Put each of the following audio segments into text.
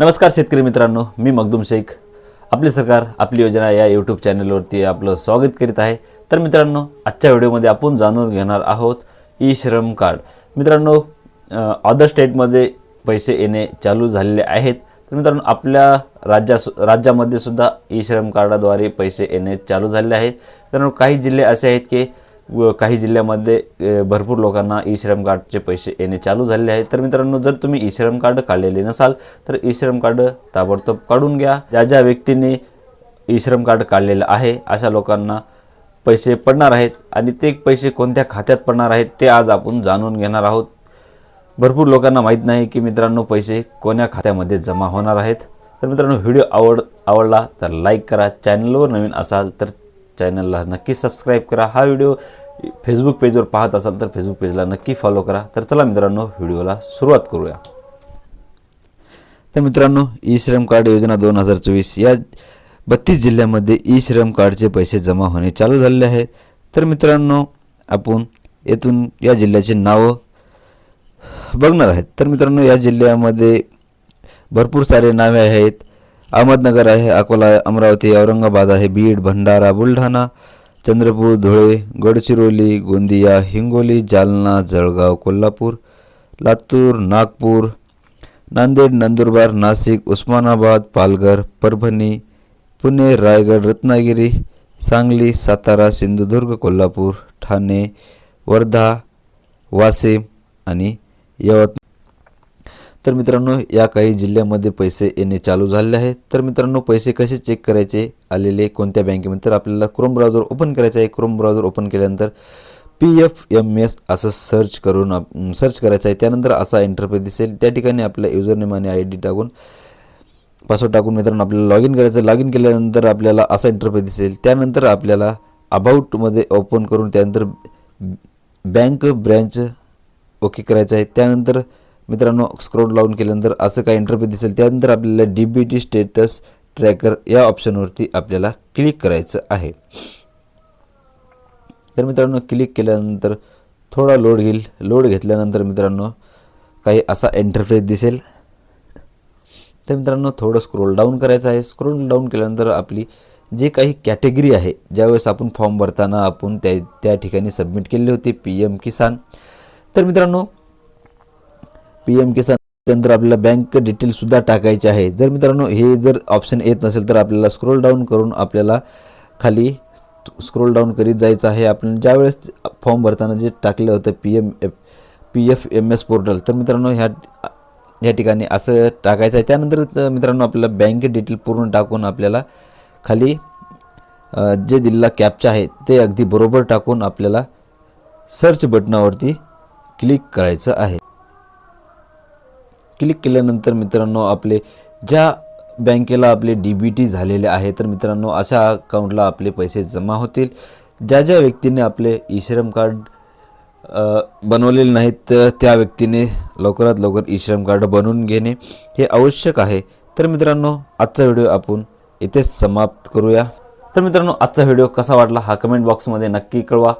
नमस्कार शेतकरी मित्रांनो मी मखदूम शेख. आपली सरकार आपली योजना या यूट्यूब चॅनलवरती आपलं स्वागत करीत आहे. तर मित्रांनो आजच्या व्हिडिओमध्ये आपण जाणून घेणार आहोत ई श्रम कार्ड. मित्रांनो अदर स्टेटमध्ये पैसे येणे चालू झालेले आहेत. तर मित्रांनो आपल्या राज्या राज्यामध्ये सुद्धा ई श्रम कार्डाद्वारे पैसे येणे चालू झालेले आहेत. मित्रांनो काही जिल्हे असे आहेत की व काही जिल्ह्यामध्ये भरपूर लोकांना ई श्रम कार्डचे पैसे येणे चालू झालेले आहे. तर मित्रांनो जर तुम्ही ई श्रम कार्ड काढलेले नसाल तर ई श्रम कार्ड ताबडतोब काढून घ्या. ज्या ज्या व्यक्तींनी ई श्रम कार्ड काढलेलं आहे अशा लोकांना पैसे पडणार आहेत आणि ते पैसे कोणत्या खात्यात पडणार आहेत ते आज आपण जाणून घेणार आहोत. भरपूर लोकांना माहीत नाही की मित्रांनो पैसे कोण्या खात्यामध्ये जमा होणार आहेत. तर मित्रांनो व्हिडिओ आवड आवडला तर लाईक करा. चॅनलवर नवीन असाल तर चॅनलला नक्की सबस्क्राईब करा. हा व्हिडिओ फेसबुक पेजवर पाहत असाल तर फेसबुक पेजला नक्की फॉलो करा. तर चला मित्रांनो व्हिडिओला सुरुवात करूया. तर मित्रांनो ई श्रम कार्ड योजना दोन हजार चोवीस या बत्तीस जिल्ह्यामध्ये ई श्रम कार्डचे पैसे जमा होणे चालू झालेले आहेत. तर मित्रांनो आपण येथून या जिल्ह्याचे नावं बघणार आहेत. तर मित्रांनो या जिल्ह्यामध्ये भरपूर सारे नावे आहेत. अहमदनगर आहे अकोला आहे अमरावती औरंगाबाद आहे बीड भंडारा बुलढाणा चंद्रपूर धुळे गडचिरोली गोंदिया हिंगोली जालना जळगाव कोल्हापूर लातूर नागपूर नांदेड नंदुरबार नाशिक उस्मानाबाद पालघर परभणी पुणे रायगड रत्नागिरी सांगली सातारा सिंधुदुर्ग कोल्हापूर ठाणे वर्धा वाशिम आणि यवतमाळ. तर मित्रांनो या काही जिल्ह्यामध्ये पैसे येणे चालू झालेले आहे तर मित्रांनो पैसे कसे चेक करायचे? आलेले कोणत्या बँकेमध्ये तर आपल्याला क्रोम ब्राउझर ओपन करायचं आहे. क्रोम ब्राउझर ओपन केल्यानंतर पी एफ एम एस असं सर्च करून आप- सर्च करायचं आहे. त्यानंतर असा इंटरफेस दिसेल. त्या ठिकाणी आपल्या युजरनेम आणि आय डी टाकून पासवर्ड टाकून मित्रांनो आपल्याला लॉग इन करायचं. लॉग इन केल्यानंतर आपल्याला असा इंटरफेस दिसेल. त्यानंतर आपल्याला अबाउटमध्ये ओपन करून त्यानंतर बँक ब्रँच ओके करायचं आहे. त्यानंतर मित्रांनो स्क्रोल डाऊन केल्यानंतर असं काही इंटरफेस दिसेल त्यानंतर आपल्याला D B T status tracker या ऑप्शनवरती आपल्याला क्लिक करायचं आहे. तर मित्रांनो क्लिक केल्यानंतर थोडा लोड घेईल. लोड घेतल्यानंतर मित्रांनो काही असा इंटरफेस दिसेल. तर मित्रांनो थोडं स्क्रोल डाऊन करायचं आहे. स्क्रोल डाऊन केल्यानंतर आपली जे काही कॅटेगरी आहे ज्यावेळेस आपण फॉर्म भरताना आपण त्या त्या ठिकाणी सबमिट केली होती पी एम किसान तर मित्रांनो पी एम किसान त्यानंतर आपल्याला बँक डिटेलसुद्धा टाकायचे आहे. जर मित्रांनो हे जर ऑप्शन येत नसेल तर आपल्याला स्क्रोल डाऊन करून आपल्याला खाली स्क्रोल डाऊन करीत जायचं आहे. आपण ज्यावेळेस फॉर्म भरताना जे टाकलं होतं P M F P F M S portal तर मित्रांनो ह्या या ठिकाणी असं टाकायचं आहे. त्यानंतर मित्रांनो आपल्याला बँक डिटेल पूर्ण टाकून आपल्याला खाली जे दिलेला कॅपचा आहे ते अगदी बरोबर टाकून आपल्याला सर्च बटनावरती क्लिक करायचं आहे. क्लिक केल्यानंतर मित्रांनो आपले ज्या बँकेला आपले डी बी टी झालेले आहे तर मित्रांनो अशा अकाउंटला आपले पैसे जमा होतील. ज्या ज्या व्यक्तीने आपले ई श्रम कार्ड बनवलेले नाहीत तर त्या व्यक्तीने लवकरात लवकर ई श्रम कार्ड बनवून घेणे हे आवश्यक आहे. तर मित्रांनो आजचा व्हिडिओ आपण इथेच समाप्त करूया. तर मित्रांनो आजचा व्हिडिओ कसा वाटला हा कमेंट बॉक्समध्ये नक्की कळवा.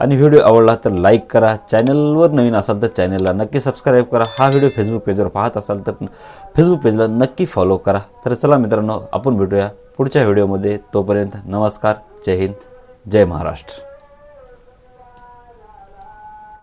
आणि व्हिडिओ आवडला तर लाईक करा. चॅनलवर नवीन असाल तर चॅनलला नक्की सबस्क्राईब करा. हा व्हिडिओ फेसबुक पेजवर पाहत असाल तर फेसबुक पेजला नक्की फॉलो करा. तर चला मित्रांनो आपण भेटूया पुढच्या व्हिडिओमध्ये तोपर्यंत नमस्कार. जय हिंद. जय महाराष्ट्र.